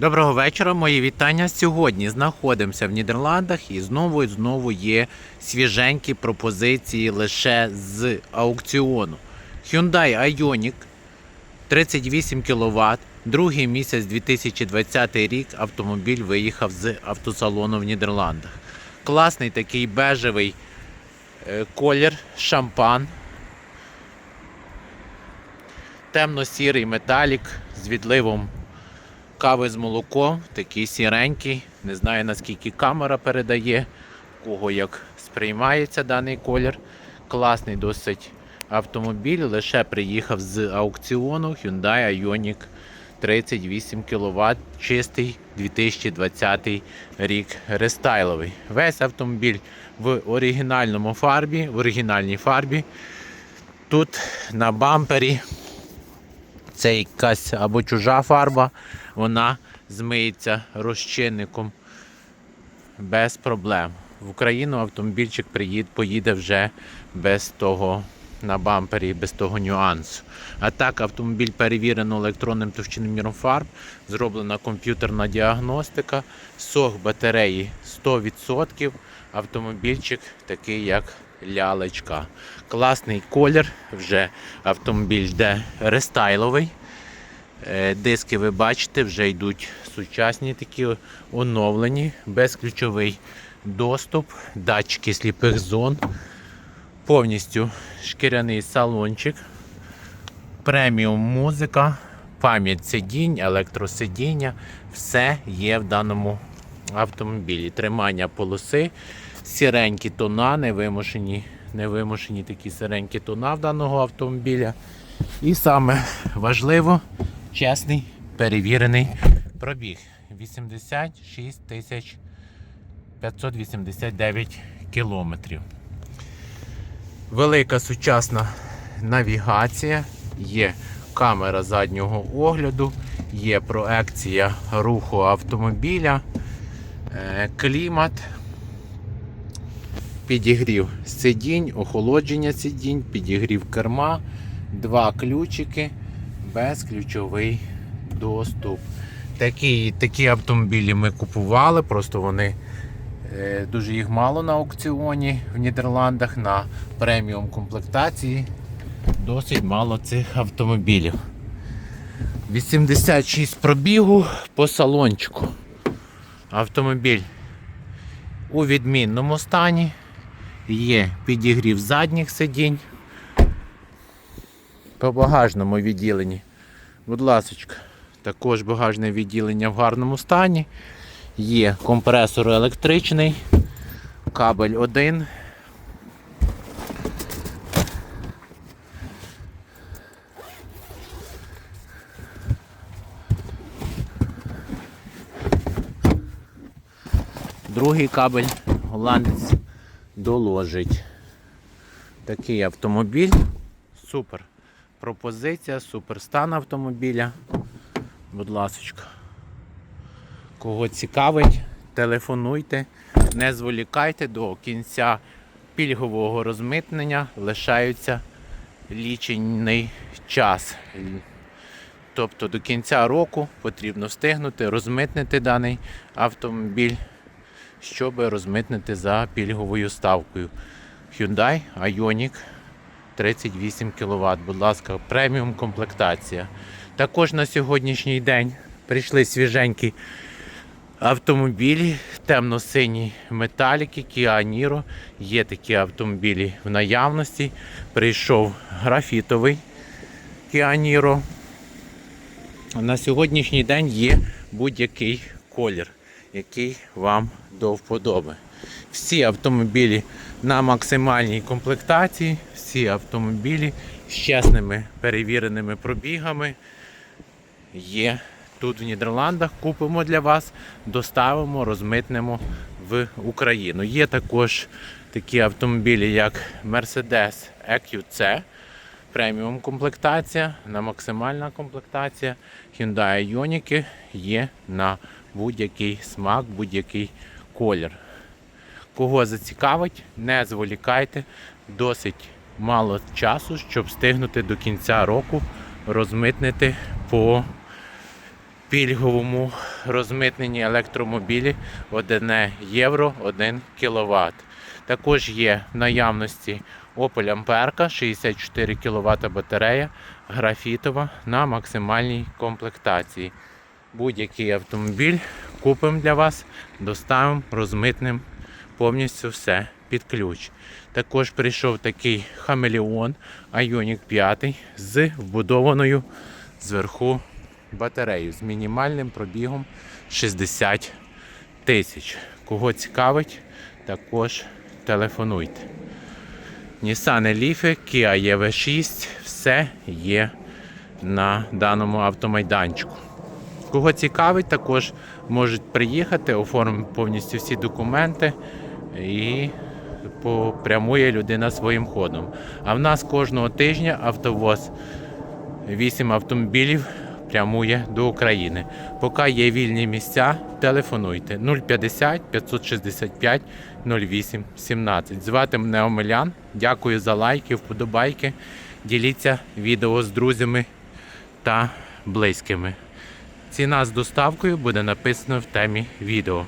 Доброго вечора, мої вітання. Сьогодні знаходимося в Нідерландах і знову і знову є свіженькі пропозиції лише з аукціону. Hyundai Ioniq 38 кВт. Другий місяць 2020 рік автомобіль виїхав з автосалону в Нідерландах. Класний такий бежевий е, колір, шампан. Темно-сірий металік з відливом кави з молоком, такий сіренький. Не знаю наскільки камера передає, кого як сприймається даний колір. Класний досить автомобіль. Лише приїхав з аукціону Hyundai Ioniq 38 кВт, чистий 2020 рік рестайловий. Весь автомобіль в оригінальному фарбі, в оригінальній фарбі. Тут на бампері це якась або чужа фарба, вона змиється розчинником без проблем. В Україну автомобільчик приїд, поїде вже без того на бампері, без того нюансу. А так, автомобіль перевірено електронним товщиноміром фарб, зроблена комп'ютерна діагностика, сох батареї 100%. Автомобільчик такий, як лялечка. Класний колір, вже автомобіль йде рестайловий. Е, Диски ви бачите, вже йдуть сучасні такі оновлені, безключовий доступ, датчики сліпих зон, повністю шкіряний салончик, преміум музика, пам'ять сидінь, електросидіння, все є в даному автомобілі. Тримання полоси, сіренькі тона, невимушені, невимушені такі сіренькі тона в даного автомобіля. І саме важливо, чесний, перевірений пробіг. 86 тисяч 589 кілометрів. Велика сучасна навігація, є камера заднього огляду, є проекція руху автомобіля, е, клімат, підігрів сидінь, охолодження сидінь, підігрів керма, два ключики, безключовий доступ. Такі, такі автомобілі ми купували, просто вони е, дуже їх мало на аукціоні в Нідерландах на преміум комплектації. Досить мало цих автомобілів. 86 пробігу по салончику. Автомобіль у відмінному стані. Є підігрів задніх сидінь. По багажному відділенні. Будь ласочка, також багажне відділення в гарному стані. Є компресор електричний, кабель 1. Другий кабель голландець доложить. Такий автомобіль. Супер. Пропозиція, супер стан автомобіля. Будь ласочка. Кого цікавить, телефонуйте, не зволікайте до кінця пільгового розмитнення лишаються лічений час. Тобто до кінця року потрібно встигнути розмитнити даний автомобіль, щоб розмитнити за пільговою ставкою. Hyundai Ioniq 38 кВт. Будь ласка, преміум комплектація. Також на сьогоднішній день прийшли свіженькі автомобілі, темно-сині металіки, Kia Niro. Є такі автомобілі в наявності. Прийшов графітовий Kia Niro. На сьогоднішній день є будь-який колір, який вам до вподоби. Всі автомобілі на максимальній комплектації, всі автомобілі з чесними перевіреними пробігами є тут в Нідерландах. Купимо для вас, доставимо, розмитнемо в Україну. Є також такі автомобілі, як Mercedes EQC, преміум комплектація, на максимальна комплектація. Hyundai Ioniq є на будь-який смак, будь-який колір. Кого зацікавить, не зволікайте. Досить мало часу, щоб встигнути до кінця року розмитнити по пільговому розмитнені електромобілі 1 євро 1 кВт. Також є в наявності Opel Амперка 64 кВт батарея графітова на максимальній комплектації. Будь-який автомобіль купимо для вас, доставимо, розмитним повністю все під ключ. Також прийшов такий хамелеон Ioniq 5 з вбудованою зверху батареєю з мінімальним пробігом 60 тисяч. Кого цікавить, також телефонуйте. Nissan Leaf, Kia EV6, все є на даному автомайданчику. Кого цікавить, також можуть приїхати, оформити повністю всі документи і попрямує людина своїм ходом. А в нас кожного тижня автовоз 8 автомобілів прямує до України. Поки є вільні місця, телефонуйте 050 565 08 17. Звати мене Омелян. Дякую за лайки, вподобайки. Діліться відео з друзями та близькими. Ціна з доставкою буде написано в темі відео.